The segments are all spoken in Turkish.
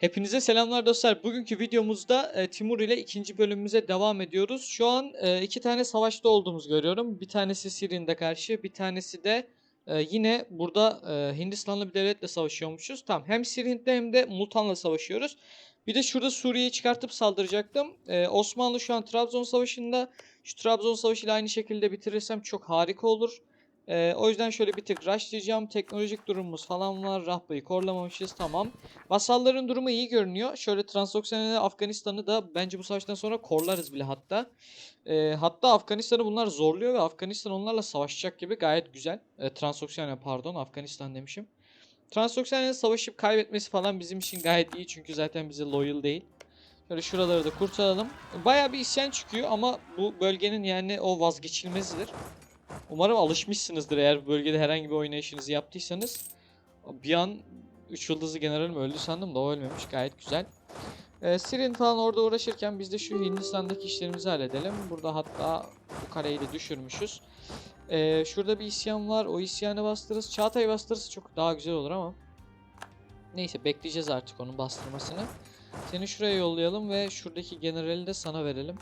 Hepinize selamlar dostlar. Bugünkü videomuzda e, Timur ile ikinci bölümümüze devam ediyoruz. Şu an e, iki tane savaşta olduğumuzu görüyorum. Bir tanesi Sirin'de karşı, bir tanesi de e, yine burada e, Hindistanlı bir devletle savaşıyormuşuz. Tamam hem Sirin'de hem de Multan'la savaşıyoruz. Bir de şurada Suriye'yi çıkartıp saldıracaktım. E, Osmanlı şu an Trabzon Savaşı'nda. Şu Trabzon Savaşı ile aynı şekilde bitirirsem çok harika olur. E, o yüzden şöyle bir tık rushlayacağım. Teknolojik durumumuz falan var. Rahba'yı korlamamışız. Tamam. Vasalların durumu iyi görünüyor. Şöyle Transoksiyan'ı Afganistan'ı da bence bu savaştan sonra korlarız bile hatta. Ee, hatta Afganistan'ı bunlar zorluyor ve Afganistan onlarla savaşacak gibi gayet güzel. Ee, Transoksiyan pardon Afganistan demişim. Transoksiyan'ın savaşıp kaybetmesi falan bizim için gayet iyi çünkü zaten bize loyal değil. Şöyle şuraları da kurtaralım. Baya bir isyan çıkıyor ama bu bölgenin yani o vazgeçilmezidir. Umarım alışmışsınızdır eğer bölgede herhangi bir oynayışınızı yaptıysanız. Bir an 3 yıldızlı generalim öldü sandım da o ölmemiş. Gayet güzel. Ee, Sirin falan orada uğraşırken biz de şu Hindistan'daki işlerimizi halledelim. Burada hatta bu kareyi de düşürmüşüz. Ee, şurada bir isyan var. O isyanı bastırırız. Çağatay'ı bastırırız çok daha güzel olur ama. Neyse bekleyeceğiz artık onun bastırmasını. Seni şuraya yollayalım ve şuradaki generali de sana verelim.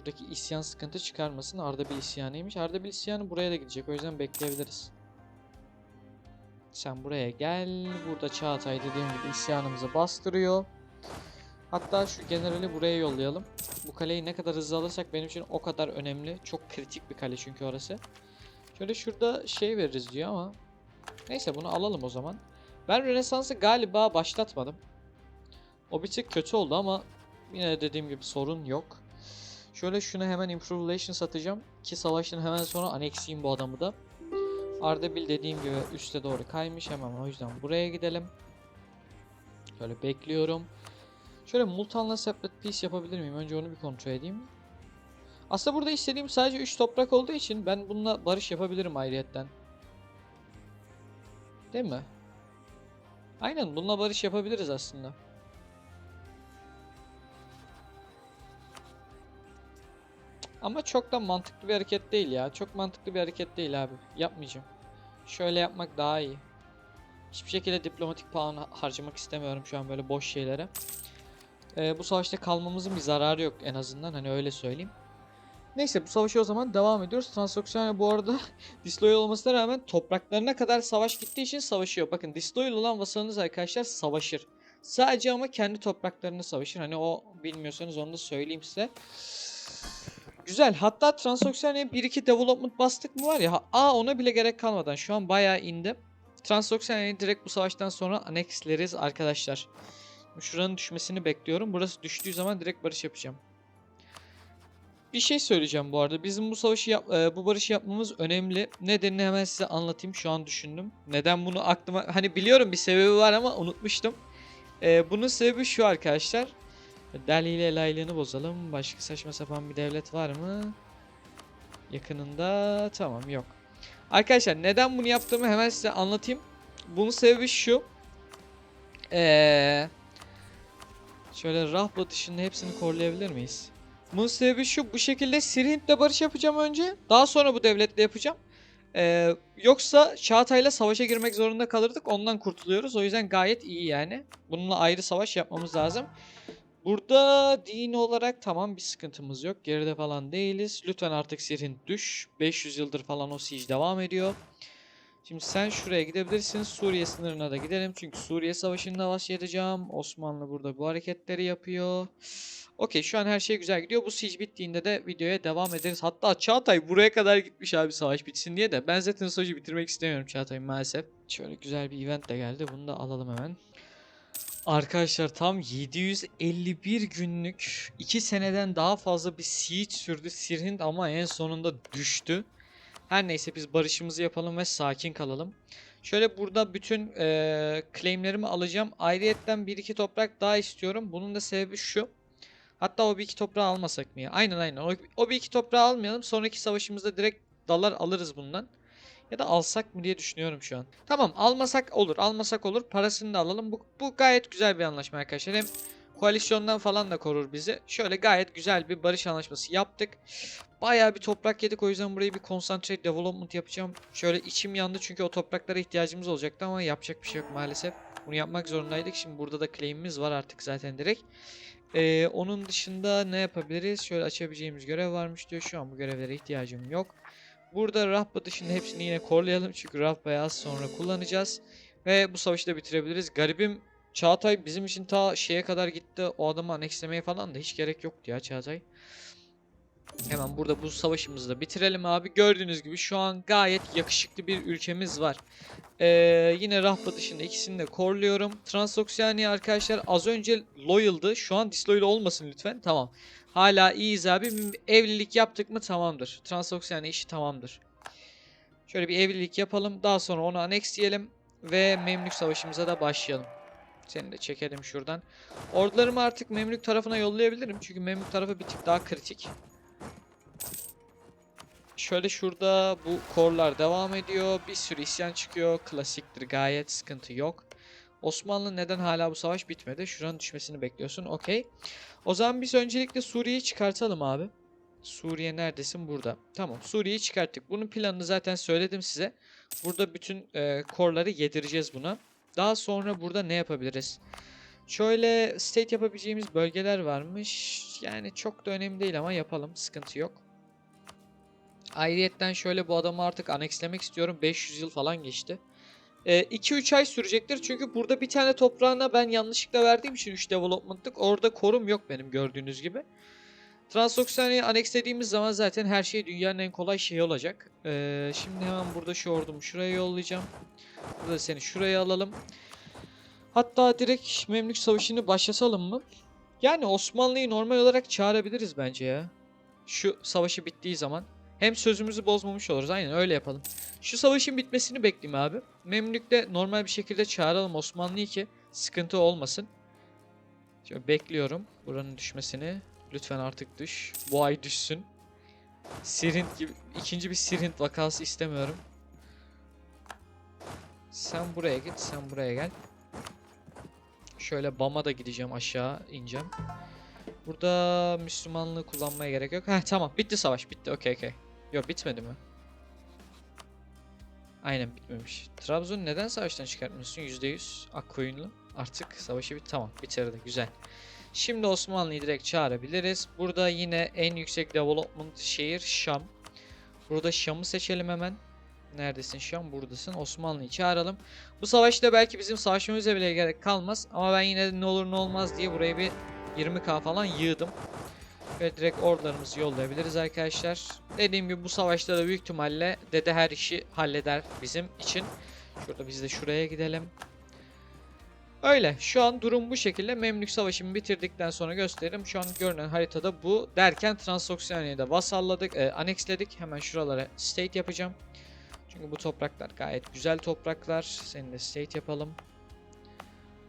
Buradaki isyan sıkıntı çıkarmasın. Ardabil isyanıymış. Ardabil isyanı buraya da gidecek. O yüzden bekleyebiliriz. Sen buraya gel. Burada Çağatay dediğim gibi isyanımızı bastırıyor. Hatta şu generali buraya yollayalım. Bu kaleyi ne kadar hızlı alırsak benim için o kadar önemli. Çok kritik bir kale çünkü orası. Şöyle şurada şey veririz diyor ama. Neyse bunu alalım o zaman. Ben Rönesans'ı galiba başlatmadım. O bir tık kötü oldu ama yine de dediğim gibi sorun yok. Şöyle şunu hemen Improve Relations atacağım. Ki savaşın hemen sonra aneksiyim bu adamı da. Ardabil dediğim gibi üste doğru kaymış hemen o yüzden buraya gidelim. Şöyle bekliyorum. Şöyle Multan'la Separate Peace yapabilir miyim? Önce onu bir kontrol edeyim. Aslında burada istediğim sadece 3 toprak olduğu için ben bununla barış yapabilirim ayrıyetten. Değil mi? Aynen bununla barış yapabiliriz aslında. Ama çok da mantıklı bir hareket değil ya. Çok mantıklı bir hareket değil abi. Yapmayacağım. Şöyle yapmak daha iyi. Hiçbir şekilde diplomatik puan harcamak istemiyorum şu an böyle boş şeylere. Ee, bu savaşta kalmamızın bir zararı yok en azından hani öyle söyleyeyim. Neyse bu savaşı o zaman devam ediyoruz. Transoksiana bu arada disloyal olmasına rağmen topraklarına kadar savaş gittiği için savaşıyor. Bakın disloyal olan vasalınız arkadaşlar savaşır. Sadece ama kendi topraklarını savaşır. Hani o bilmiyorsanız onu da söyleyeyim size. Güzel. Hatta Transoksiyan'a 1-2 development bastık mı var ya. Aa ona bile gerek kalmadan şu an bayağı indi. Transoksiyan'ı direkt bu savaştan sonra annexleriz arkadaşlar. Şuranın düşmesini bekliyorum. Burası düştüğü zaman direkt barış yapacağım. Bir şey söyleyeceğim bu arada. Bizim bu savaşı yap, e, bu barışı yapmamız önemli. Nedenini hemen size anlatayım. Şu an düşündüm. Neden bunu aklıma hani biliyorum bir sebebi var ama unutmuştum. E, bunun sebebi şu arkadaşlar. Delhi ile Layla'nı bozalım. Başka saçma sapan bir devlet var mı? Yakınında tamam yok. Arkadaşlar neden bunu yaptığımı hemen size anlatayım. Bunun sebebi şu. Ee, şöyle Rahba dışında hepsini korlayabilir miyiz? Bunun sebebi şu. Bu şekilde Sirhint'le barış yapacağım önce. Daha sonra bu devletle yapacağım. Ee, yoksa Çağatay'la savaşa girmek zorunda kalırdık. Ondan kurtuluyoruz. O yüzden gayet iyi yani. Bununla ayrı savaş yapmamız lazım. Burada din olarak tamam bir sıkıntımız yok. Geride falan değiliz. Lütfen artık Sirin düş. 500 yıldır falan o siege devam ediyor. Şimdi sen şuraya gidebilirsin. Suriye sınırına da gidelim. Çünkü Suriye savaşında başlayacağım. Osmanlı burada bu hareketleri yapıyor. Okey şu an her şey güzel gidiyor. Bu siege bittiğinde de videoya devam ederiz. Hatta Çağatay buraya kadar gitmiş abi savaş bitsin diye de. Ben zaten savaşı bitirmek istemiyorum Çağatay maalesef. Şöyle güzel bir event de geldi. Bunu da alalım hemen. Arkadaşlar tam 751 günlük 2 seneden daha fazla bir siege sürdü Sirhind ama en sonunda düştü. Her neyse biz barışımızı yapalım ve sakin kalalım. Şöyle burada bütün eee claimlerimi alacağım. Ayrıyetten 1-2 toprak daha istiyorum. Bunun da sebebi şu. Hatta o bir iki toprağı almasak mı ya? Aynen aynen. O, o bir iki toprağı almayalım. Sonraki savaşımızda direkt dalar alırız bundan. Ya da alsak mı diye düşünüyorum şu an. Tamam almasak olur. Almasak olur. Parasını da alalım. Bu, bu gayet güzel bir anlaşma arkadaşlar. Hem koalisyondan falan da korur bizi. Şöyle gayet güzel bir barış anlaşması yaptık. bayağı bir toprak yedik. O yüzden burayı bir concentrate development yapacağım. Şöyle içim yandı çünkü o topraklara ihtiyacımız olacaktı ama yapacak bir şey yok maalesef. Bunu yapmak zorundaydık. Şimdi burada da claim'imiz var artık zaten direkt. Ee, onun dışında ne yapabiliriz? Şöyle açabileceğimiz görev varmış diyor. Şu an bu görevlere ihtiyacım yok. Burada Rahba dışında hepsini yine korlayalım. Çünkü Rahba'yı az sonra kullanacağız. Ve bu savaşı da bitirebiliriz. Garibim Çağatay bizim için ta şeye kadar gitti. O adamı anekslemeye falan da hiç gerek yoktu ya Çağatay. Hemen burada bu savaşımızı da bitirelim abi. Gördüğünüz gibi şu an gayet yakışıklı bir ülkemiz var. Ee, yine Rahba dışında ikisini de korluyorum. Transoksiyani arkadaşlar az önce loyal'dı. Şu an disloyal olmasın lütfen. Tamam. Hala iyiyiz abi. Evlilik yaptık mı tamamdır. Transoksiyani işi tamamdır. Şöyle bir evlilik yapalım. Daha sonra onu anneksleyelim. Ve Memlük Savaşımıza da başlayalım. Seni de çekelim şuradan. Ordularımı artık Memlük tarafına yollayabilirim. Çünkü Memlük tarafı bir tık daha kritik. Şöyle şurada bu korlar devam ediyor. Bir sürü isyan çıkıyor. Klasiktir gayet sıkıntı yok. Osmanlı neden hala bu savaş bitmedi? Şuranın düşmesini bekliyorsun. Okey. O zaman biz öncelikle Suriye'yi çıkartalım abi. Suriye neredesin? Burada. Tamam. Suriye'yi çıkarttık. Bunun planını zaten söyledim size. Burada bütün e, korları yedireceğiz buna. Daha sonra burada ne yapabiliriz? Şöyle state yapabileceğimiz bölgeler varmış. Yani çok da önemli değil ama yapalım. Sıkıntı yok. Ayrıyetten şöyle bu adamı artık anekslemek istiyorum. 500 yıl falan geçti. 2-3 ay sürecektir. Çünkü burada bir tane toprağına ben yanlışlıkla verdiğim için 3 development'lık. Orada korum yok benim gördüğünüz gibi. Transoksanya'yı anekslediğimiz zaman zaten her şey dünyanın en kolay şeyi olacak. Ee, şimdi hemen burada şu ordumu şuraya yollayacağım. Burada seni şuraya alalım. Hatta direkt Memlük Savaşı'nı başlatalım mı? Yani Osmanlı'yı normal olarak çağırabiliriz bence ya. Şu savaşı bittiği zaman. Hem sözümüzü bozmamış oluruz. Aynen öyle yapalım. Şu savaşın bitmesini bekleyeyim abi. Memlük'te normal bir şekilde çağıralım Osmanlı'yı ki sıkıntı olmasın. Şöyle bekliyorum buranın düşmesini. Lütfen artık düş. Bu ay düşsün. Sirint gibi ikinci bir Sirint vakası istemiyorum. Sen buraya git, sen buraya gel. Şöyle Bam'a da gideceğim aşağı ineceğim. Burada Müslümanlığı kullanmaya gerek yok. Heh tamam bitti savaş bitti okey okey. Yok bitmedi mi? Aynen bitmemiş. Trabzon neden savaştan çıkartmıyorsun? %100 Akkoyunlu. Artık savaşı bit tamam bitirdi güzel. Şimdi Osmanlı'yı direkt çağırabiliriz. Burada yine en yüksek development şehir Şam. Burada Şam'ı seçelim hemen. Neredesin Şam? Buradasın. Osmanlı'yı çağıralım. Bu savaşta belki bizim savaşmamıza bile gerek kalmaz. Ama ben yine ne olur ne olmaz diye buraya bir 20k falan yığdım. Ve direkt ordularımızı yollayabiliriz arkadaşlar. Dediğim gibi bu savaşta da büyük ihtimalle dede her işi halleder bizim için. Şurada biz de şuraya gidelim. Öyle. Şu an durum bu şekilde. Memlük Savaşı'nı bitirdikten sonra gösteririm. Şu an görünen haritada bu. Derken Transoksiyanya'yı da vasalladık, e, aneksledik. Hemen şuralara state yapacağım. Çünkü bu topraklar gayet güzel topraklar. Senin de state yapalım.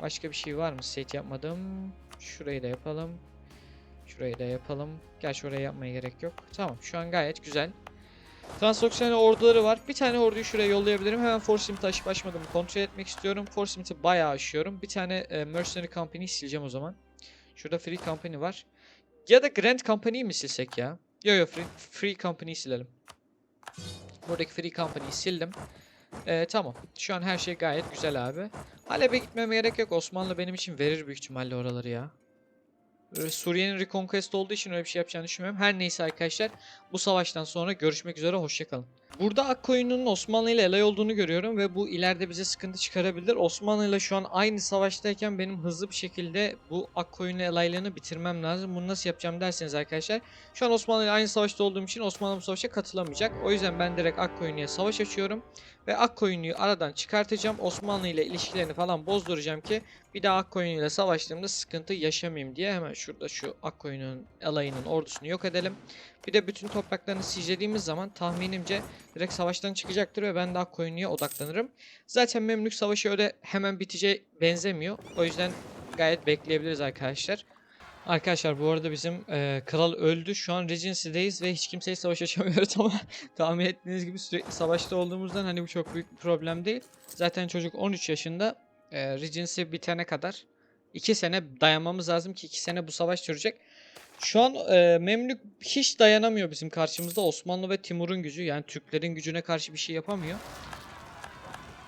Başka bir şey var mı state yapmadım? Şurayı da yapalım. Şurayı da yapalım. Gerçi oraya yapmaya gerek yok. Tamam şu an gayet güzel. Transoksiyonel orduları var. Bir tane orduyu şuraya yollayabilirim. Hemen Force Limit'i aşıp aşmadığımı kontrol etmek istiyorum. Force Limit'i bayağı aşıyorum. Bir tane e, Mercenary Company'yi sileceğim o zaman. Şurada Free Company var. Ya da Grand Company'yi mi silsek ya? Yo yo Free, free Company'yi silelim. Buradaki Free Company'yi sildim. E, tamam. Şu an her şey gayet güzel abi. Halep'e gitmeme gerek yok. Osmanlı benim için verir büyük ihtimalle oraları ya. Suriye'nin reconquest olduğu için öyle bir şey yapacağını düşünmüyorum. Her neyse arkadaşlar bu savaştan sonra görüşmek üzere hoşçakalın. Burada Akkoyunlu'nun Osmanlı ile alay olduğunu görüyorum ve bu ileride bize sıkıntı çıkarabilir. Osmanlı ile şu an aynı savaştayken benim hızlı bir şekilde bu Akkoyunlu alaylığını bitirmem lazım. Bunu nasıl yapacağım derseniz arkadaşlar. Şu an Osmanlı ile aynı savaşta olduğum için Osmanlı bu savaşa katılamayacak. O yüzden ben direkt Akkoyunlu'ya savaş açıyorum. Ve Akkoyunlu'yu aradan çıkartacağım. Osmanlı ile ilişkilerini falan bozduracağım ki bir daha Akkoyunlu ile savaştığımda sıkıntı yaşamayayım diye hemen şurada şu Akkoyunlu'nun alayının ordusunu yok edelim. Bir de bütün topraklarını siclediğimiz zaman tahminimce direkt savaştan çıkacaktır ve ben de Akkoyunlu'ya odaklanırım. Zaten Memlük Savaşı öyle hemen biteceğe benzemiyor. O yüzden gayet bekleyebiliriz arkadaşlar. Arkadaşlar bu arada bizim e, kral öldü. Şu an Regency'deyiz ve hiç kimseyi savaş açamıyoruz ama tahmin ettiğiniz gibi sürekli savaşta olduğumuzdan hani bu çok büyük bir problem değil. Zaten çocuk 13 yaşında. E, Regency bitene kadar 2 sene dayanmamız lazım ki 2 sene bu savaş sürecek. Şu an e, Memlük hiç dayanamıyor bizim karşımızda. Osmanlı ve Timur'un gücü yani Türklerin gücüne karşı bir şey yapamıyor.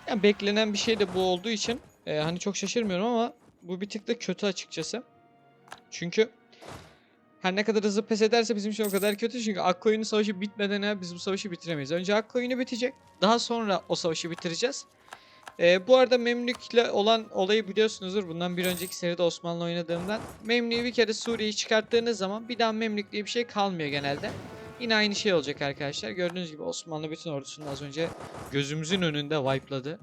Yani beklenen bir şey de bu olduğu için e, hani çok şaşırmıyorum ama bu bir tık da kötü açıkçası. Çünkü her ne kadar hızlı pes ederse bizim için o kadar kötü. Çünkü Akkoyunlu Savaşı bitmeden biz bu savaşı bitiremeyiz. Önce Akkoyunlu bitecek. Daha sonra o savaşı bitireceğiz. Ee, bu arada Memlük'le olan olayı biliyorsunuzdur. Bundan bir önceki seride Osmanlı oynadığımdan. Memlük'ü bir kere Suriye'yi çıkarttığınız zaman bir daha Memlük diye bir şey kalmıyor genelde. Yine aynı şey olacak arkadaşlar. Gördüğünüz gibi Osmanlı bütün ordusunu az önce gözümüzün önünde wipe'ladı.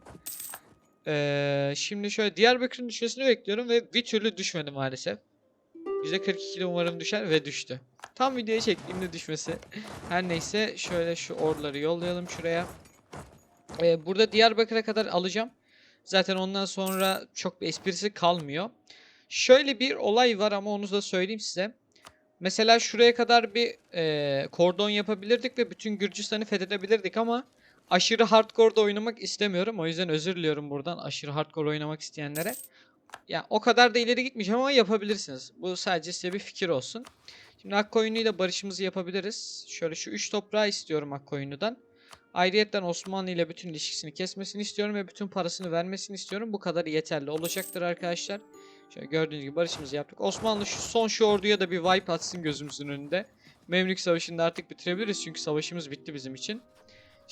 Ee, şimdi şöyle Diyarbakır'ın düşmesini bekliyorum ve bir türlü düşmedi maalesef. %42'de umarım düşer ve düştü. Tam videoya çektiğimde düşmesi. Her neyse şöyle şu orduları yollayalım şuraya. Ee, burada Diyarbakır'a kadar alacağım. Zaten ondan sonra çok bir esprisi kalmıyor. Şöyle bir olay var ama onu da söyleyeyim size. Mesela şuraya kadar bir e, kordon yapabilirdik ve bütün Gürcistan'ı fethedebilirdik ama aşırı hardcore'da oynamak istemiyorum. O yüzden özür diliyorum buradan aşırı hardcore oynamak isteyenlere. Ya o kadar da ileri gitmeyeceğim ama yapabilirsiniz. Bu sadece size bir fikir olsun. Şimdi Akkoyunlu ile barışımızı yapabiliriz. Şöyle şu 3 toprağı istiyorum Akkoyunlu'dan. Ayrıyetten Osmanlı ile bütün ilişkisini kesmesini istiyorum ve bütün parasını vermesini istiyorum. Bu kadar yeterli olacaktır arkadaşlar. Şöyle gördüğünüz gibi barışımızı yaptık. Osmanlı şu son şu orduya da bir wipe atsın gözümüzün önünde. Memlük Savaşı'nı da artık bitirebiliriz çünkü savaşımız bitti bizim için.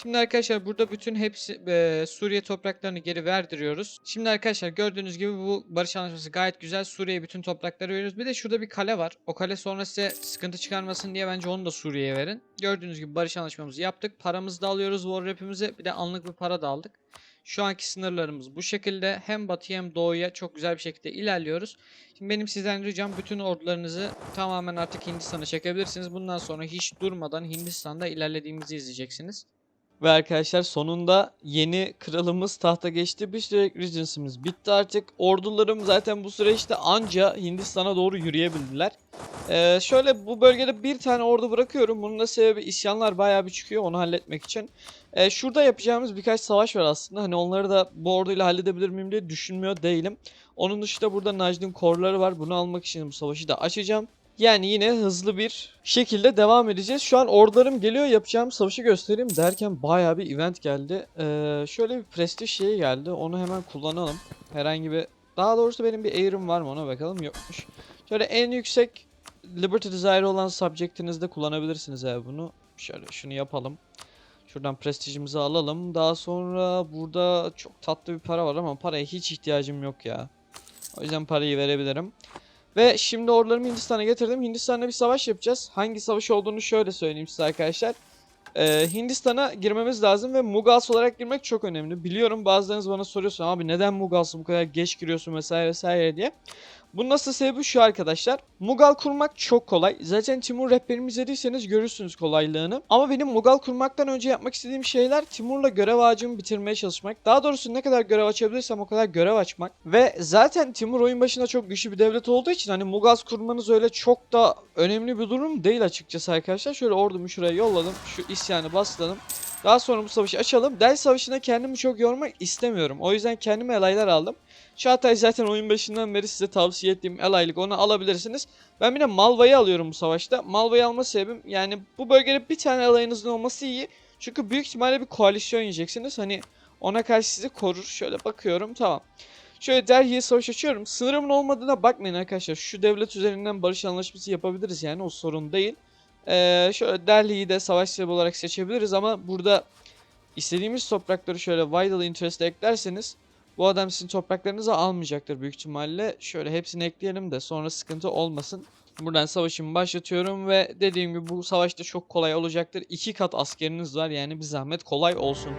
Şimdi arkadaşlar burada bütün hepsi e, Suriye topraklarını geri verdiriyoruz. Şimdi arkadaşlar gördüğünüz gibi bu barış anlaşması gayet güzel. Suriye'ye bütün toprakları veriyoruz. Bir de şurada bir kale var. O kale sonra size sıkıntı çıkarmasın diye bence onu da Suriye'ye verin. Gördüğünüz gibi barış anlaşmamızı yaptık. Paramızı da alıyoruz war rap'imize. Bir de anlık bir para da aldık. Şu anki sınırlarımız bu şekilde. Hem batıya hem doğuya çok güzel bir şekilde ilerliyoruz. Şimdi benim sizden ricam bütün ordularınızı tamamen artık Hindistan'a çekebilirsiniz. Bundan sonra hiç durmadan Hindistan'da ilerlediğimizi izleyeceksiniz. Ve arkadaşlar sonunda yeni kralımız tahta geçti. Bir süre Regency'miz bitti artık. Ordularım zaten bu süreçte anca Hindistan'a doğru yürüyebildiler. Ee, şöyle bu bölgede bir tane ordu bırakıyorum. Bunun da sebebi isyanlar bayağı bir çıkıyor onu halletmek için. Ee, şurada yapacağımız birkaç savaş var aslında. Hani onları da bu orduyla halledebilir miyim diye düşünmüyor değilim. Onun dışında burada Najd'in korları var. Bunu almak için bu savaşı da açacağım. Yani yine hızlı bir şekilde devam edeceğiz. Şu an ordularım geliyor yapacağım savaşı göstereyim derken bayağı bir event geldi. Ee, şöyle bir prestij şeyi geldi. Onu hemen kullanalım. Herhangi bir daha doğrusu benim bir air'im var mı ona bakalım yokmuş. Şöyle en yüksek Liberty Desire olan subject'inizde kullanabilirsiniz abi bunu. Şöyle şunu yapalım. Şuradan prestijimizi alalım. Daha sonra burada çok tatlı bir para var ama paraya hiç ihtiyacım yok ya. O yüzden parayı verebilirim. Ve şimdi ordularımı Hindistan'a getirdim. Hindistan'la bir savaş yapacağız. Hangi savaş olduğunu şöyle söyleyeyim size arkadaşlar. Ee, Hindistan'a girmemiz lazım ve Mughals olarak girmek çok önemli. Biliyorum bazılarınız bana soruyorsun abi neden Mughals'ı bu kadar geç giriyorsun vesaire vesaire diye. Bunun asıl sebebi şu arkadaşlar. Mughal kurmak çok kolay. Zaten Timur rehberimi izlediyseniz görürsünüz kolaylığını. Ama benim Mughal kurmaktan önce yapmak istediğim şeyler Timur'la görev ağacımı bitirmeye çalışmak. Daha doğrusu ne kadar görev açabilirsem o kadar görev açmak. Ve zaten Timur oyun başında çok güçlü bir devlet olduğu için hani Mughals kurmanız öyle çok da önemli bir durum değil açıkçası arkadaşlar. Şöyle ordumu şuraya yolladım. Şu isyanı bastıralım. Daha sonra bu savaşı açalım. Del Savaşı'nda kendimi çok yormak istemiyorum. O yüzden kendime alaylar aldım. Çağatay zaten oyun başından beri size tavsiye ettiğim alaylık onu alabilirsiniz. Ben bir de Malva'yı alıyorum bu savaşta. Malva'yı alma sebebim yani bu bölgede bir tane alayınızın olması iyi. Çünkü büyük ihtimalle bir koalisyon yiyeceksiniz. Hani ona karşı sizi korur. Şöyle bakıyorum tamam. Şöyle Delhi'ye savaş açıyorum. Sınırımın olmadığına bakmayın arkadaşlar. Şu devlet üzerinden barış anlaşması yapabiliriz yani o sorun değil. Ee, şöyle Delhi'yi de savaş sebebi olarak seçebiliriz ama burada istediğimiz toprakları şöyle vital interest'e eklerseniz bu adam sizin topraklarınızı almayacaktır büyük ihtimalle. Şöyle hepsini ekleyelim de sonra sıkıntı olmasın. Buradan savaşımı başlatıyorum ve dediğim gibi bu savaşta çok kolay olacaktır. İki kat askeriniz var yani bir zahmet kolay olsun.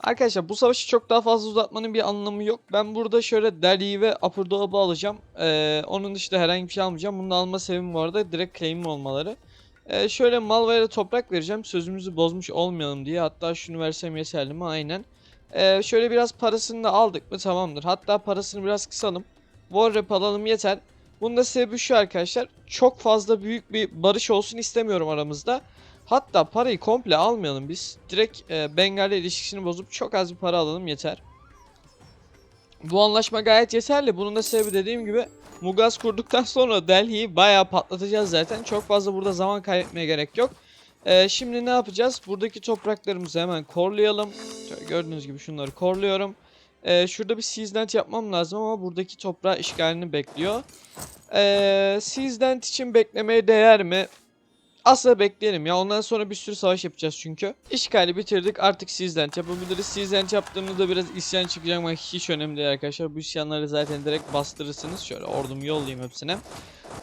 Arkadaşlar bu savaşı çok daha fazla uzatmanın bir anlamı yok. Ben burada şöyle Delhi ve Upper Doğu'yu alacağım. Ee, onun dışında herhangi bir şey almayacağım. Bunu alma sebebim bu arada direkt claim'im olmaları. Ee, şöyle Malva'ya toprak vereceğim. Sözümüzü bozmuş olmayalım diye. Hatta şunu versem yeterli mi? Aynen. Ee, şöyle biraz parasını da aldık mı tamamdır. Hatta parasını biraz kısalım. War rap alalım yeter. Bunun da sebebi şu arkadaşlar. Çok fazla büyük bir barış olsun istemiyorum aramızda. Hatta parayı komple almayalım biz. Direkt e, Bengal'le ilişkisini bozup çok az bir para alalım yeter. Bu anlaşma gayet yeterli. Bunun da sebebi dediğim gibi Mugaz kurduktan sonra Delhi'yi bayağı patlatacağız zaten. Çok fazla burada zaman kaybetmeye gerek yok. Ee, şimdi ne yapacağız? Buradaki topraklarımızı hemen korlayalım. Gördüğünüz gibi şunları korluyorum. Ee, şurada bir seasonant yapmam lazım ama buradaki toprağı işgalini bekliyor. Ee, seasonant için beklemeye değer mi? Asla bekleyelim ya. Ondan sonra bir sürü savaş yapacağız çünkü. İşgali bitirdik. Artık Seasland yapabiliriz. Seasland yaptığımızda biraz isyan çıkacak ama hiç önemli değil arkadaşlar. Bu isyanları zaten direkt bastırırsınız. Şöyle ordumu yollayayım hepsine.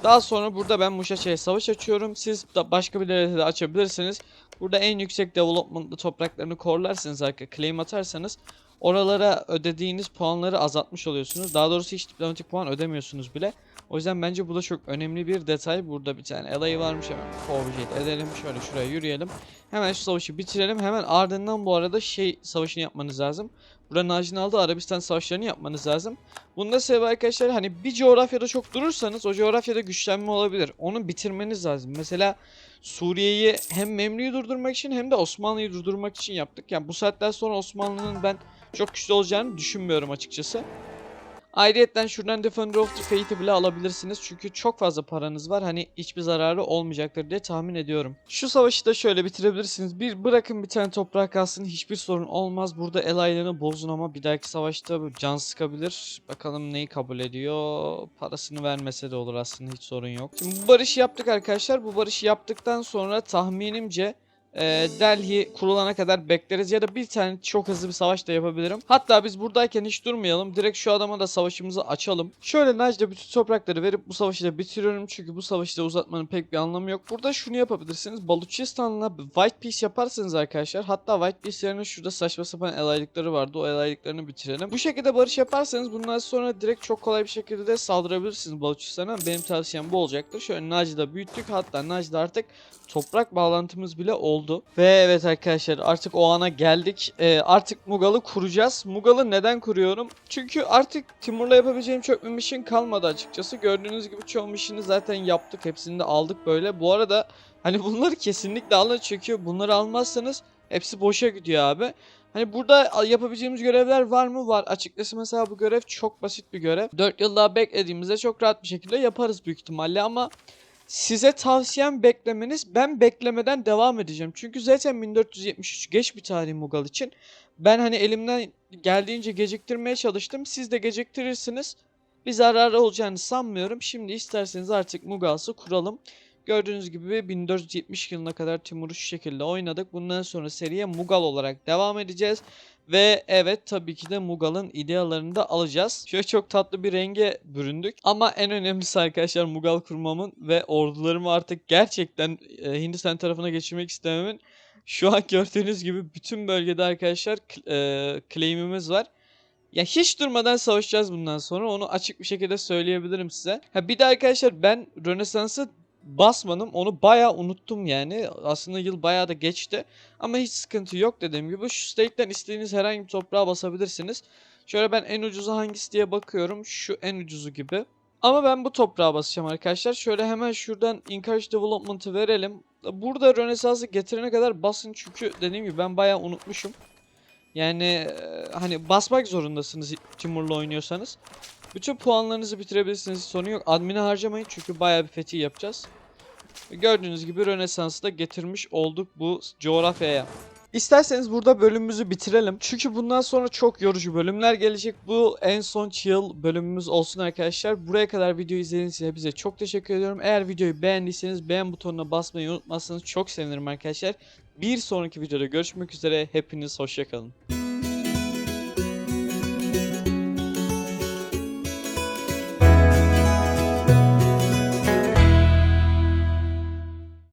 Daha sonra burada ben Muşaça'ya savaş açıyorum. Siz da başka bir devlete de açabilirsiniz. Burada en yüksek development'lı topraklarını korlarsınız arkadaşlar. Claim atarsanız oralara ödediğiniz puanları azaltmış oluyorsunuz. Daha doğrusu hiç diplomatik puan ödemiyorsunuz bile. O yüzden bence bu da çok önemli bir detay. Burada bir tane LA varmış hemen kovacak edelim. Şöyle şuraya yürüyelim. Hemen şu savaşı bitirelim. Hemen ardından bu arada şey savaşını yapmanız lazım. Burada Naci'nin aldığı Arabistan savaşlarını yapmanız lazım. Bunda sebebi arkadaşlar hani bir coğrafyada çok durursanız o coğrafyada güçlenme olabilir. Onu bitirmeniz lazım. Mesela Suriye'yi hem Memlü'yü durdurmak için hem de Osmanlı'yı durdurmak için yaptık. Yani bu saatten sonra Osmanlı'nın ben çok güçlü olacağını düşünmüyorum açıkçası. Ayrıyeten şuradan Defender of the Fate'i bile alabilirsiniz. Çünkü çok fazla paranız var. Hani hiçbir zararı olmayacaktır diye tahmin ediyorum. Şu savaşı da şöyle bitirebilirsiniz. Bir bırakın bir tane toprak kalsın. Hiçbir sorun olmaz. Burada el aylarını bozun ama bir dahaki savaşta can sıkabilir. Bakalım neyi kabul ediyor. Parasını vermese de olur aslında hiç sorun yok. Şimdi bu barışı yaptık arkadaşlar. Bu barışı yaptıktan sonra tahminimce e, Delhi kurulana kadar bekleriz ya da bir tane çok hızlı bir savaş da yapabilirim. Hatta biz buradayken hiç durmayalım. Direkt şu adama da savaşımızı açalım. Şöyle Najde bütün toprakları verip bu savaşı da bitiriyorum. Çünkü bu savaşı da uzatmanın pek bir anlamı yok. Burada şunu yapabilirsiniz. Baluchistan'la White Peace yaparsınız arkadaşlar. Hatta White Peace yerine şurada saçma sapan elaylıkları vardı. O elaylıklarını bitirelim. Bu şekilde barış yaparsanız bundan sonra direkt çok kolay bir şekilde de saldırabilirsiniz Baluchistan'a. Benim tavsiyem bu olacaktır. Şöyle Najde'da büyüttük. Hatta Najde artık toprak bağlantımız bile oldu. Ve evet arkadaşlar artık o ana geldik. Ee, artık Mugal'ı kuracağız. Mugal'ı neden kuruyorum? Çünkü artık Timur'la yapabileceğim bir mission kalmadı açıkçası. Gördüğünüz gibi çoğu mission'ı zaten yaptık. Hepsini de aldık böyle. Bu arada hani bunları kesinlikle alın çünkü bunları almazsanız hepsi boşa gidiyor abi. Hani burada yapabileceğimiz görevler var mı? Var. Açıkçası mesela bu görev çok basit bir görev. 4 yıl daha beklediğimizde çok rahat bir şekilde yaparız büyük ihtimalle ama Size tavsiyem beklemeniz. Ben beklemeden devam edeceğim. Çünkü zaten 1473 geç bir tarih Mughal için. Ben hani elimden geldiğince geciktirmeye çalıştım. Siz de geciktirirsiniz. Bir zararı olacağını sanmıyorum. Şimdi isterseniz artık Mughal'sı kuralım. Gördüğünüz gibi 1470 yılına kadar Timur'u şu şekilde oynadık. Bundan sonra seriye Mughal olarak devam edeceğiz. Ve evet tabii ki de Mughal'ın idealarını da alacağız. Şöyle çok tatlı bir renge büründük. Ama en önemlisi arkadaşlar Mughal kurmamın ve ordularımı artık gerçekten e, Hindistan tarafına geçirmek istememin şu an gördüğünüz gibi bütün bölgede arkadaşlar e, claim'imiz var. Ya hiç durmadan savaşacağız bundan sonra. Onu açık bir şekilde söyleyebilirim size. Ha bir de arkadaşlar ben Rönesans'ı basmadım. Onu bayağı unuttum yani. Aslında yıl bayağı da geçti. Ama hiç sıkıntı yok dediğim gibi. Şu state'den istediğiniz herhangi bir toprağa basabilirsiniz. Şöyle ben en ucuzu hangisi diye bakıyorum. Şu en ucuzu gibi. Ama ben bu toprağa basacağım arkadaşlar. Şöyle hemen şuradan Encourage Development'ı verelim. Burada Rönesans'ı getirene kadar basın çünkü dediğim gibi ben bayağı unutmuşum. Yani e, hani basmak zorundasınız Timur'la oynuyorsanız. Bütün puanlarınızı bitirebilirsiniz sorun yok. Admin'e harcamayın çünkü bayağı bir fethi yapacağız. Gördüğünüz gibi Rönesans'ı da getirmiş olduk bu coğrafyaya. İsterseniz burada bölümümüzü bitirelim. Çünkü bundan sonra çok yorucu bölümler gelecek. Bu en son chill bölümümüz olsun arkadaşlar. Buraya kadar video izlediğiniz için hepinize çok teşekkür ediyorum. Eğer videoyu beğendiyseniz beğen butonuna basmayı unutmazsanız çok sevinirim arkadaşlar. Bir sonraki videoda görüşmek üzere. Hepiniz hoşçakalın.